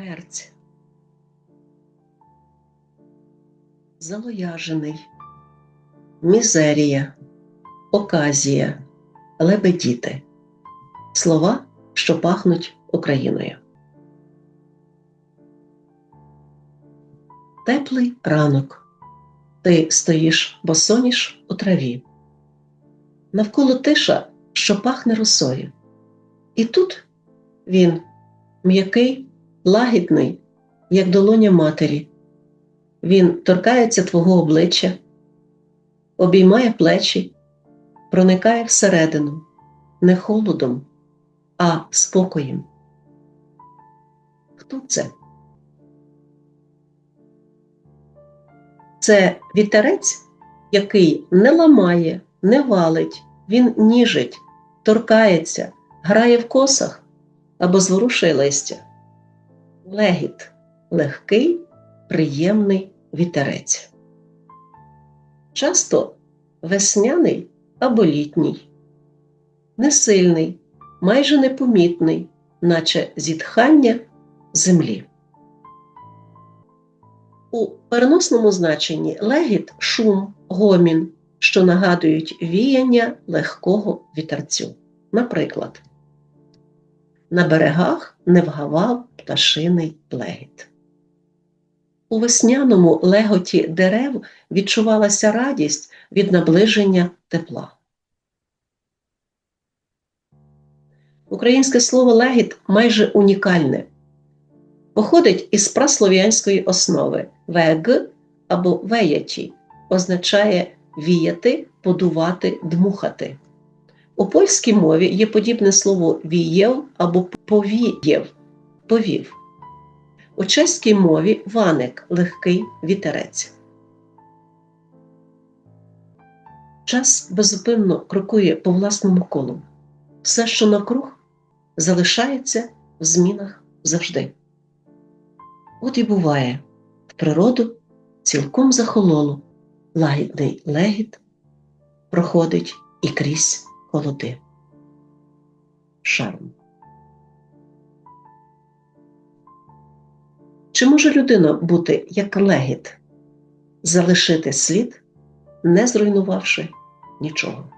герць, залояжений, мізерія, оказія, лебедіти слова, що пахнуть Україною. Теплий ранок. Ти стоїш босоніж у траві. Навколо тиша, що пахне росою. І тут він м'який, лагідний, як долоня матері. Він торкається твого обличчя, обіймає плечі, проникає всередину, не холодом, а спокоєм. Хто це? Це вітерець, який не ламає, не валить, він ніжить, торкається, грає в косах або зворушує листя. Легіт легкий, приємний вітерець. Часто весняний або літній, несильний, майже непомітний, наче зітхання землі. У переносному значенні легіт шум, гомін, що нагадують віяння легкого вітерцю. Наприклад, на берегах не вгавав пташиний легіт. У весняному леготі дерев відчувалася радість від наближення тепла. Українське слово легіт майже унікальне. Походить із праслов'янської основи вег або веячі, означає віяти, подувати, дмухати. У польській мові є подібне слово вієв або повієв, повів. У чеській мові ваник легкий вітерець. Час безупинно крокує по власному колу. Все, що навкруг, залишається в змінах завжди. От і буває, в природу цілком захололо, лагідний легіт проходить і крізь холоди. Шарм. Чи може людина бути як легіт, залишити слід, не зруйнувавши нічого?